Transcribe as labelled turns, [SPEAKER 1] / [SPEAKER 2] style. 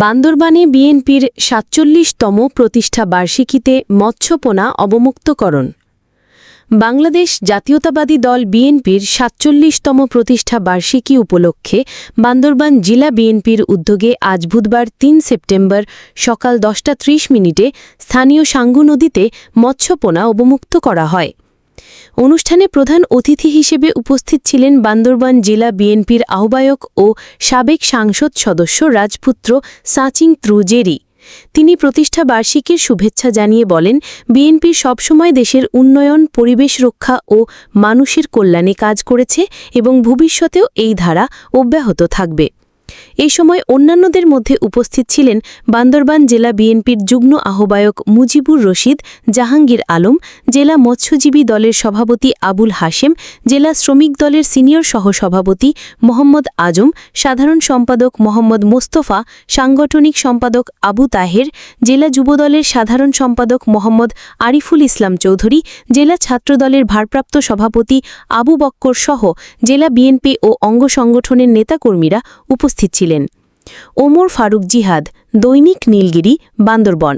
[SPEAKER 1] বান্দরবানে বিএনপির সাতচল্লিশতম প্রতিষ্ঠা বার্ষিকীতে মৎস্যপোনা অবমুক্তকরণ। বাংলাদেশ জাতীয়তাবাদী দল বিএনপির সাতচল্লিশতম প্রতিষ্ঠা বার্ষিকী উপলক্ষে বান্দরবান জেলা বিএনপির উদ্যোগে আজ বুধবার তিন সেপ্টেম্বর সকাল দশটা ত্রিশ মিনিটে স্থানীয় সাঙ্গু নদীতে মৎস্যপোনা অবমুক্ত করা হয়। অনুষ্ঠানে প্রধান অতিথি হিসেবে উপস্থিত ছিলেন বান্দরবান জেলা বিএনপির আহ্বায়ক ও সাবেক সাংসদ সদস্য রাজপুত্র সাচিং ত্রুজেরি। তিনি প্রতিষ্ঠা বার্ষিকীর শুভেচ্ছা জানিয়ে বলেন, বিএনপি সবসময় দেশের উন্নয়ন, পরিবেশ রক্ষা ও মানুষের কল্যাণে কাজ করেছে এবং ভবিষ্যতেও এই ধারা অব্যাহত থাকবে। এই সময় অন্যান্যদের মধ্যে উপস্থিত ছিলেন বান্দরবান জেলা বিএনপির যুগ্ম আহ্বায়ক মুজিবুর রশিদ, জাহাঙ্গীর আলম, জেলা মৎস্যজীবী দলের সভাপতি আবুল হাশেম, জেলা শ্রমিক দলের সিনিয়র সহসভাপতি মোহাম্মদ আজম, সাধারণ সম্পাদক মোহাম্মদ মোস্তফা, সাংগঠনিক সম্পাদক আবু তাহের, জেলা যুবদলের সাধারণ সম্পাদক মোহাম্মদ আরিফুল ইসলাম চৌধুরী, জেলা ছাত্রদলের ভারপ্রাপ্ত সভাপতি আবু বক্কর সহ জেলা বিএনপি ও অঙ্গ সংগঠনের নেতাকর্মীরা উপস্থিত ছিলেন ওমর ফারুক জিহাদ দৈনিক নীলগিরি বান্দরবন।